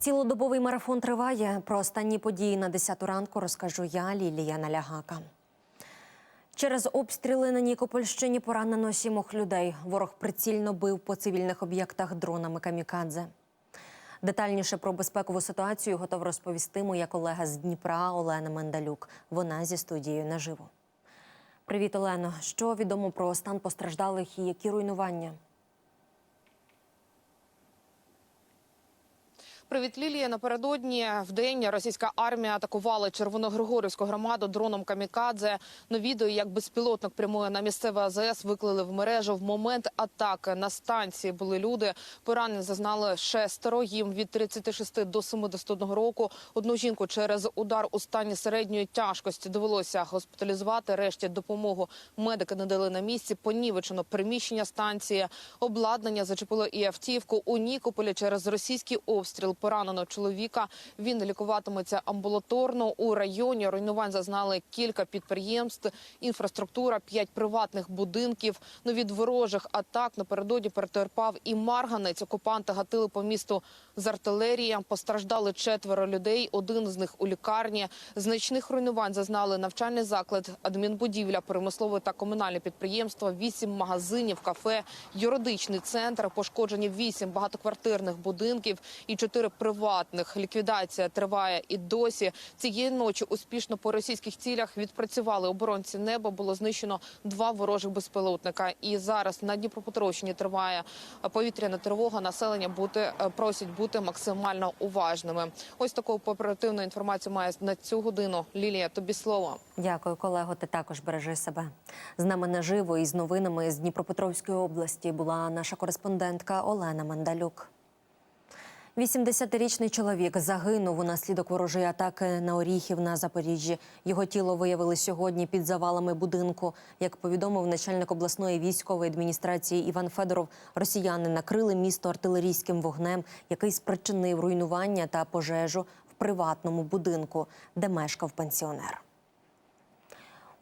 Цілодобовий марафон триває. Про останні події на 10 ранку розкажу я, Лілія Налягака. Через обстріли на Нікопольщині поранено сімох людей. Ворог прицільно бив по цивільних об'єктах дронами камікадзе. Детальніше про безпекову ситуацію готова розповісти моя колега з Дніпра Олена Мендалюк. Вона зі студією наживо. Привіт, Олено. Що відомо про стан постраждалих і які руйнування? Привіт, Лілія. Напередодні в день російська армія атакувала Червоногригорівську громаду дроном камікадзе. На відео, як безпілотник прямує на місцеве АЗС, виклали в мережу. В момент атаки на станції були люди. Поранень зазнали шестеро. Їм від 36 до 71 року. Одну жінку через удар у стані середньої тяжкості довелося госпіталізувати. Решті допомогу медики надали на місці. Понівечено приміщення станції. Обладнання зачепило і автівку у Нікополі через російський обстріл поранено чоловіка. Він лікуватиметься амбулаторно. У районі руйнувань зазнали кілька підприємств, інфраструктура, п'ять приватних будинків. Ну від ворожих атак напередодні перетерпав і Марганець. Окупанти гатили по місту з артилерії. Постраждали четверо людей. Один з них у лікарні. Значних руйнувань зазнали навчальний заклад, адмінбудівля, промислове та комунальне підприємство, вісім магазинів, кафе, юридичний центр. Пошкоджені вісім багатоквартирних будинків і чотири приватних. Ліквідація триває і досі. Цієї ночі успішно по російських цілях відпрацювали оборонці неба. Було знищено два ворожих безпілотника. І зараз на Дніпропетровщині триває повітряна тривога. Населення бути е, просять бути максимально уважними. Ось таку оперативну інформацію має на цю годину. Лілія, тобі слово. Дякую, колего. Ти також бережи себе. З нами наживо і з новинами з Дніпропетровської області була наша кореспондентка Олена Мандалюк. 80-річний чоловік загинув унаслідок ворожої атаки на Оріхів на Запоріжжі. Його тіло виявили сьогодні під завалами будинку. Як повідомив начальник обласної військової адміністрації Іван Федоров, росіяни накрили місто артилерійським вогнем, який спричинив руйнування та пожежу в приватному будинку, де мешкав пенсіонер.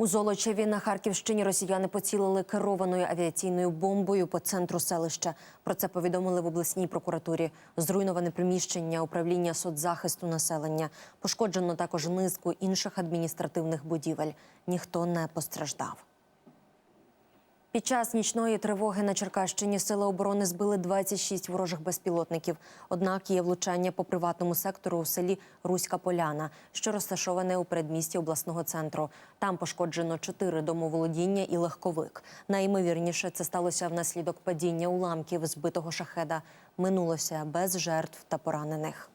У Золочеві на Харківщині росіяни поцілили керованою авіаційною бомбою по центру селища. Про це повідомили в обласній прокуратурі. Зруйноване приміщення управління соцзахисту населення. Пошкоджено також низку інших адміністративних будівель. Ніхто не постраждав. Під час нічної тривоги на Черкащині сили оборони збили 26 ворожих безпілотників. Однак є влучання по приватному сектору у селі Руська Поляна, що розташоване у передмісті обласного центру. Там пошкоджено чотири домоволодіння і легковик. Найімовірніше це сталося внаслідок падіння уламків збитого шахеда. Минулося без жертв та поранених.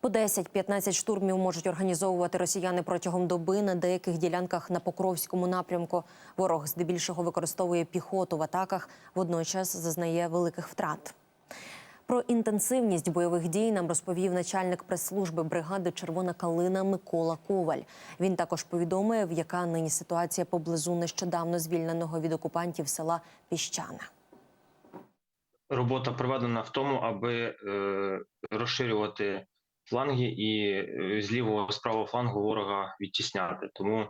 По 10-15 штурмів можуть організовувати росіяни протягом доби на деяких ділянках на Покровському напрямку. Ворог здебільшого використовує піхоту в атаках, водночас зазнає великих втрат. Про інтенсивність бойових дій нам розповів начальник прес-служби бригади Червона калина Микола Коваль. Він також повідомив, яка нині ситуація поблизу нещодавно звільненого від окупантів села Піщане. робота проведена в тому, аби е, розширювати фланги і е, з лівого з правого флангу ворога відтісняти. Тому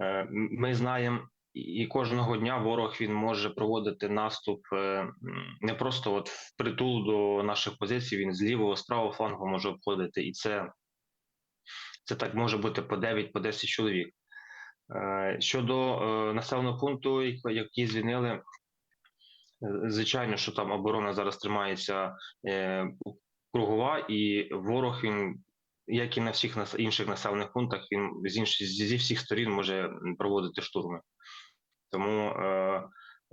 е, ми знаємо, і кожного дня ворог він може проводити наступ е, не просто от впритул до наших позицій. Він з лівого з правого флангу може обходити, і це, це так може бути по 9 по 10 чоловік. Щодо населеного пункту, який- звільнили, звичайно, що там оборона зараз тримається кругова, і ворог він, як і на всіх інших населених пунктах, він з інших зі всіх сторін може проводити штурми. Тому е,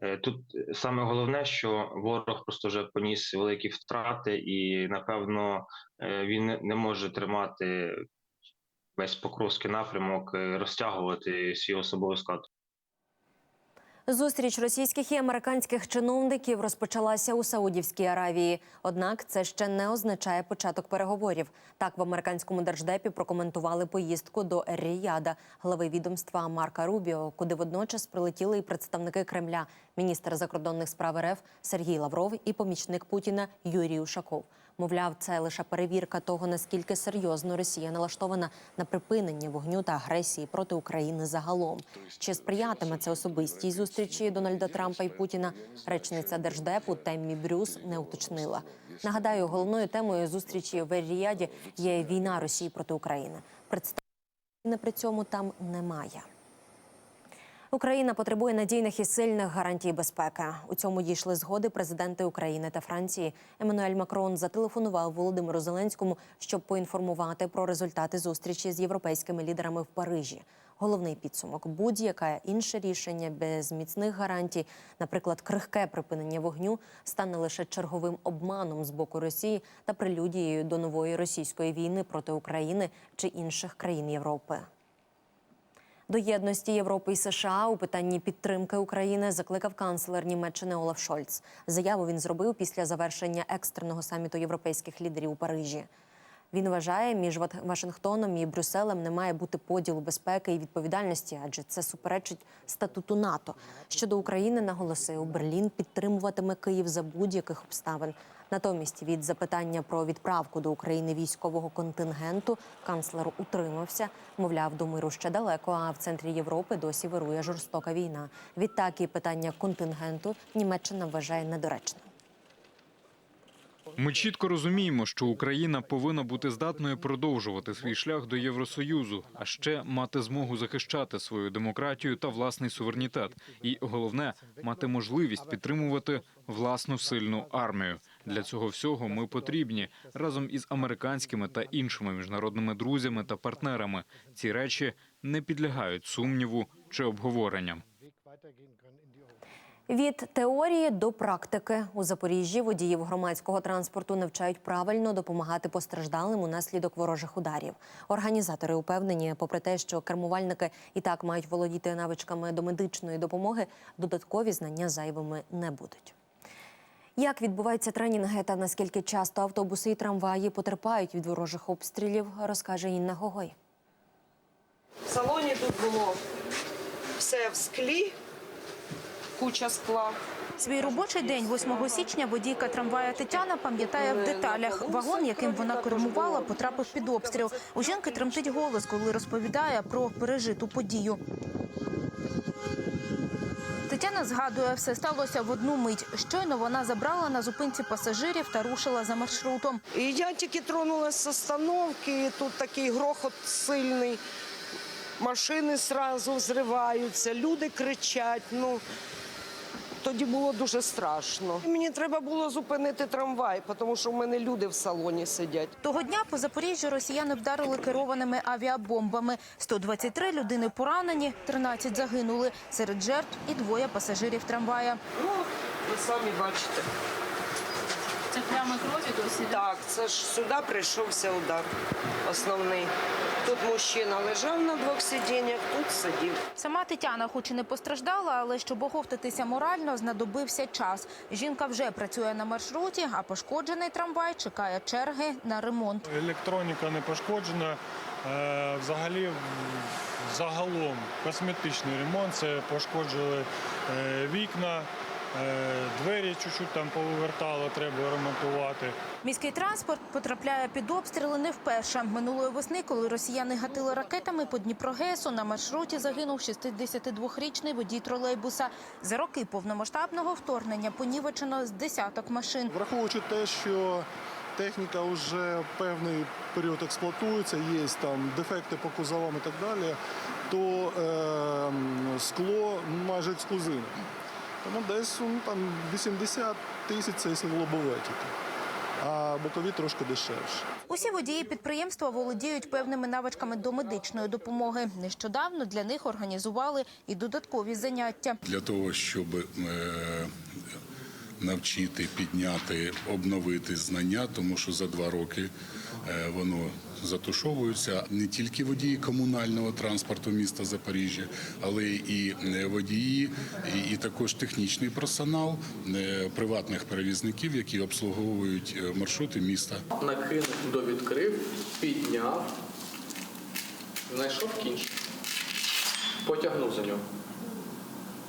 е, тут саме головне, що ворог просто вже поніс великі втрати, і напевно е, він не- не може тримати весь покровський напрямок, е, розтягувати свій особовий склад. Зустріч російських і американських чиновників розпочалася у Саудівській Аравії. Однак це ще не означає початок переговорів. Так в американському держдепі прокоментували поїздку до Ер-Ріяда, глави відомства Марка Рубіо, куди водночас прилетіли і представники Кремля, міністр закордонних справ РФ Сергій Лавров і помічник Путіна Юрій Ушаков. Мовляв, це лише перевірка того, наскільки серйозно Росія налаштована на припинення вогню та агресії проти України загалом. Чи сприятиме це особистій зустрічі Дональда Трампа і Путіна? Речниця держдепу Теммі Брюс не уточнила. Нагадаю, головною темою зустрічі в Ер-Ріяді є війна Росії проти України. Представлення при цьому там немає. Україна потребує надійних і сильних гарантій безпеки. У цьому дійшли згоди президенти України та Франції. Еммануель Макрон зателефонував Володимиру Зеленському, щоб поінформувати про результати зустрічі з європейськими лідерами в Парижі. Головний підсумок будь-яке інше рішення без міцних гарантій, наприклад, крихке припинення вогню, стане лише черговим обманом з боку Росії та прелюдією до нової російської війни проти України чи інших країн Європи. До єдності Європи і США у питанні підтримки України закликав канцлер Німеччини Олаф Шольц. Заяву він зробив після завершення екстреного саміту європейських лідерів у Парижі. Він вважає, між Вашингтоном і Брюсселем не має бути поділу безпеки і відповідальності, адже це суперечить статуту НАТО. Щодо України наголосив, Берлін підтримуватиме Київ за будь-яких обставин. Натомість від запитання про відправку до України військового контингенту канцлер утримався. Мовляв, до миру ще далеко, а в центрі Європи досі вирує жорстока війна. Відтак і питання контингенту Німеччина вважає недоречним. Ми чітко розуміємо, що Україна повинна бути здатною продовжувати свій шлях до Євросоюзу, а ще мати змогу захищати свою демократію та власний суверенітет. І головне мати можливість підтримувати власну сильну армію. Для цього всього ми потрібні разом із американськими та іншими міжнародними друзями та партнерами. Ці речі не підлягають сумніву чи обговоренням. Від теорії до практики у Запоріжжі водіїв громадського транспорту навчають правильно допомагати постраждалим унаслідок ворожих ударів. Організатори упевнені, попри те, що кермувальники і так мають володіти навичками до медичної допомоги, додаткові знання зайвими не будуть. Як відбуваються тренінги та наскільки часто автобуси і трамваї потерпають від ворожих обстрілів, розкаже Інна Гогой. В салоні тут було все в склі, куча скла. Свій робочий день 8 січня водійка трамвая Тетяна пам'ятає в деталях. Вагон, яким вона кермувала, потрапив під обстріл. У жінки тремтить голос, коли розповідає про пережиту подію. Тетяна згадує, все сталося в одну мить. Щойно вона забрала на зупинці пасажирів та рушила за маршрутом. І я тільки тронулася з остановки, і тут такий грохот сильний. Машини одразу взриваються, люди кричать. Ну, тоді було дуже страшно. Мені треба було зупинити трамвай, тому що в мене люди в салоні сидять. Того дня по Запоріжжю росіяни вдарили керованими авіабомбами. 123 людини поранені, 13 загинули. Серед жертв і двоє пасажирів трамвая. Ну, ви самі бачите. Це прямо крові досі. Так, це ж сюди прийшовся удар основний. Тут мужчина лежав на двох сидіннях, тут сидів. Сама Тетяна, хоч і не постраждала, але щоб оговтатися морально, знадобився час. Жінка вже працює на маршруті, а пошкоджений трамвай чекає черги на ремонт. Електроніка не пошкоджена. Е, Взагалі, загалом косметичний ремонт. Це пошкоджили е, вікна, двері чуть-чуть там повивертало, треба ремонтувати. Міський транспорт потрапляє під обстріли не вперше. Минулої весни, коли росіяни гатили ракетами по Дніпрогесу, на маршруті загинув 62-річний водій тролейбуса. За роки повномасштабного вторгнення понівечено з десяток машин. Враховуючи те, що техніка вже певний період експлуатується, є там дефекти по кузовам і так далі, то е, скло майже ексклюзивне. Тому десь ну, там 80 тисяч це лобове тільки, а бокові трошки дешевше. Усі водії підприємства володіють певними навичками до медичної допомоги. Нещодавно для них організували і додаткові заняття. для того, щоб е, навчити, підняти, обновити знання, тому що за два роки е, воно затушовується не тільки водії комунального транспорту міста Запоріжжя, але і е, водії, і, також технічний персонал е, приватних перевізників, які обслуговують маршрути міста. накинув, довідкрив, підняв, знайшов кінчик, потягнув за нього.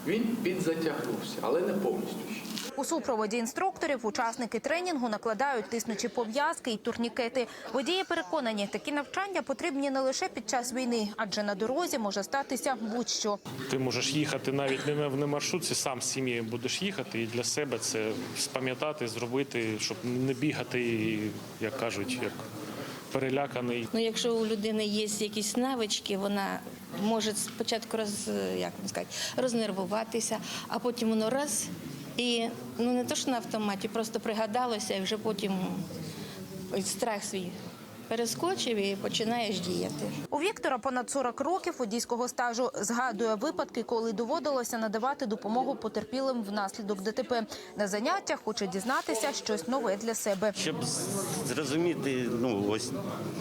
Він підзатягнувся, але не повністю ще. У супроводі інструкторів учасники тренінгу накладають тиснучі пов'язки і турнікети. Водії переконані, такі навчання потрібні не лише під час війни, адже на дорозі може статися будь-що. Ти можеш їхати навіть не на- в маршрутці, сам з сім'єю будеш їхати, і для себе це спам'ятати, зробити, щоб не бігати, і, як кажуть, як переляканий. Ну, якщо у людини є якісь навички, вона може спочатку роз, як сказати, рознервуватися, а потім воно раз і ну не то, що на автоматі, просто пригадалося, і вже потім страх свій перескочив і починаєш діяти. У Віктора понад 40 років водійського стажу згадує випадки, коли доводилося надавати допомогу потерпілим внаслідок ДТП. На заняттях хоче дізнатися щось нове для себе. Щоб зрозуміти, ну ось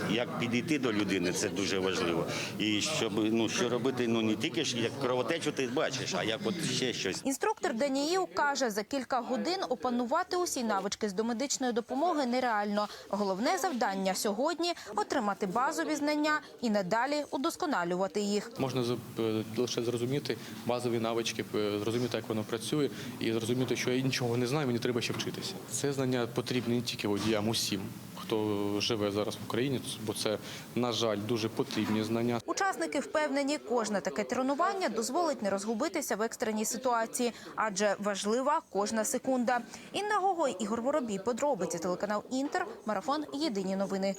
як підійти до людини, це дуже важливо. І щоб ну що робити, ну не тільки ж як кровотечу ти бачиш, а як от ще щось. Інструктор Даніїл каже, за кілька годин опанувати усі навички з домедичної допомоги нереально. Головне завдання сьогодні отримати базові знання і надалі удосконалювати їх. Можна е, лише зрозуміти базові навички, е, зрозуміти, як воно працює, і зрозуміти, що я нічого не знаю, мені треба ще вчитися. Це знання потрібне не тільки водіям, усім, хто живе зараз в Україні, бо це, на жаль, дуже потрібні знання. Учасники впевнені, кожне таке тренування дозволить не розгубитися в екстреній ситуації, адже важлива кожна секунда. Інна Гогой, Ігор Воробій, подробиці телеканал Інтер, марафон. Єдині новини.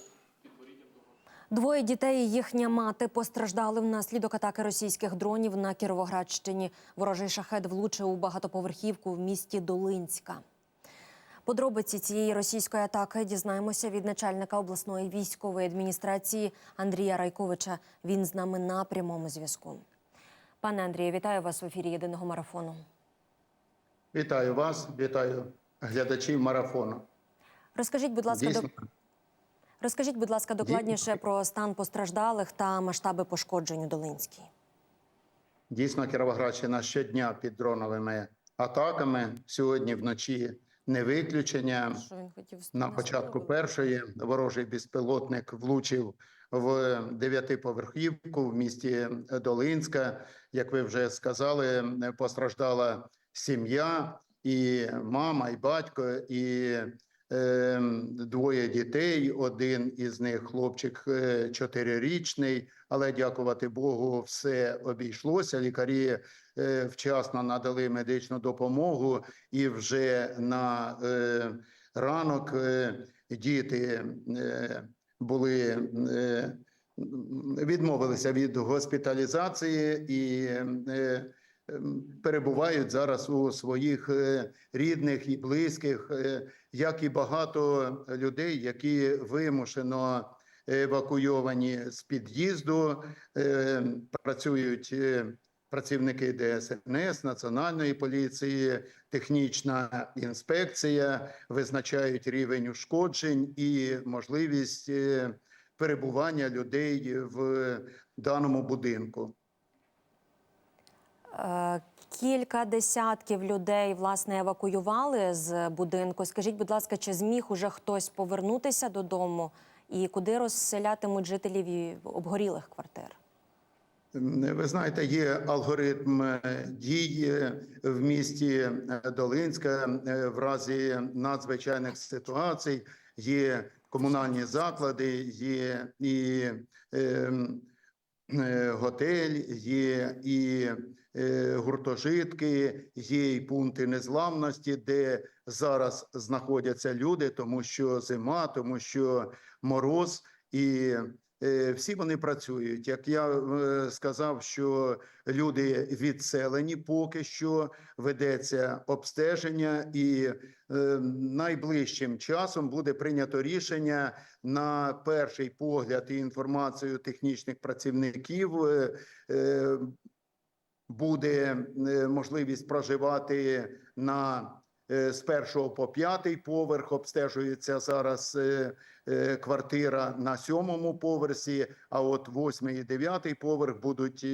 Двоє дітей і їхня мати постраждали внаслідок атаки російських дронів на Кіровоградщині. Ворожий шахет влучив у багатоповерхівку в місті Долинська. Подробиці цієї російської атаки дізнаємося від начальника обласної військової адміністрації Андрія Райковича. Він з нами на прямому зв'язку. Пане Андрію, вітаю вас в ефірі єдиного марафону. Вітаю вас, вітаю глядачів марафону. Розкажіть, будь ласка, Дійсно, до... розкажіть, будь ласка, докладніше про стан постраждалих та масштаби пошкоджень у Долинській. дійсно Кіровоградщина щодня під дроновими атаками. Сьогодні вночі не виключення. На початку першої ворожий безпілотник влучив в дев'ятиповерхівку в місті Долинська. Як ви вже сказали, постраждала сім'я, і мама, і батько, і двоє дітей. Один із них хлопчик е, чотирирічний, але дякувати Богу, все обійшлося. Лікарі е, вчасно надали медичну допомогу, і вже на е, ранок діти були відмовилися від госпіталізації і е, ем, перебувають зараз у своїх е, рідних і близьких, е, як і багато людей, які вимушено евакуйовані з під'їзду, е, працюють. Працівники ДСНС, Національної поліції, технічна інспекція визначають рівень ушкоджень і можливість перебування людей в даному будинку. Кілька десятків людей власне евакуювали з будинку. Скажіть, будь ласка, чи зміг уже хтось повернутися додому, і куди розселятимуть жителів обгорілих квартир? Ви знаєте, є алгоритм е, дій е, в місті е, Долинська в разі надзвичайних ситуацій. Є комунальні заклади, є і ем, е, готель, є і гуртожитки, є і пункти незламності, де зараз знаходяться люди, тому що зима, тому що мороз і. Е, Всі вони працюють. Як я е, сказав, що люди відселені, поки що ведеться обстеження, і е, найближчим часом буде прийнято рішення на перший погляд і інформацію технічних працівників. Буде е, можливість проживати на е, з першого по п'ятий поверх. Обстежується зараз е, квартира на сьомому поверсі. А от восьмий і дев'ятий поверх будуть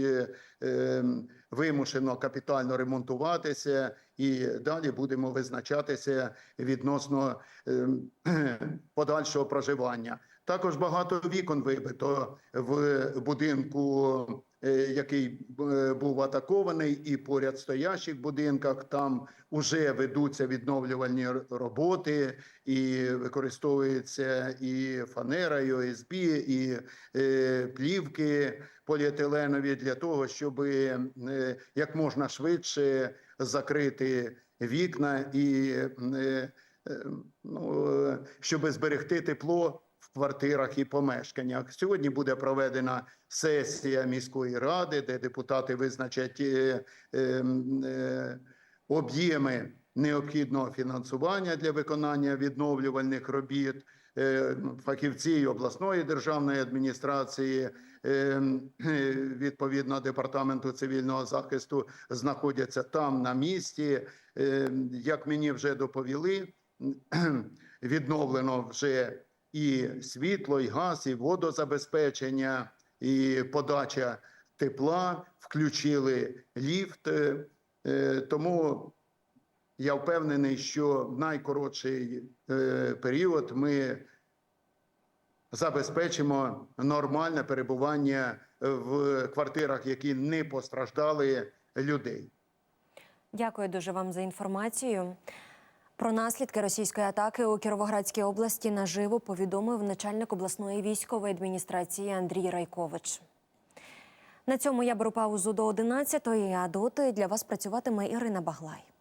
вимушено капітально ремонтуватися, і далі будемо визначатися відносно подальшого проживання. Також багато вікон вибито в будинку який е, був атакований, і поряд стоящих будинках там вже ведуться відновлювальні роботи, і використовується і фанера, і ОСБ, і е, плівки поліетиленові для того, щоб е, як можна швидше закрити вікна і е, е, ну, е, щоб зберегти тепло квартирах і помешканнях. Сьогодні буде проведена сесія міської ради, де депутати визначать е, е, е, об'єми необхідного фінансування для виконання відновлювальних робіт. Е, Фахівці обласної державної адміністрації, е, е, відповідно департаменту цивільного захисту, знаходяться там на місці. Як мені вже доповіли, відновлено вже і світло, і газ, і водозабезпечення, і подача тепла, включили ліфт. Е, е, Тому я впевнений, що в найкоротший е, період ми забезпечимо нормальне перебування в квартирах, які не постраждали людей. Дякую дуже вам за інформацію. Про наслідки російської атаки у Кіровоградській області наживо повідомив начальник обласної військової адміністрації Андрій Райкович. На цьому я беру паузу до 11-ї, а доти для вас працюватиме Ірина Баглай.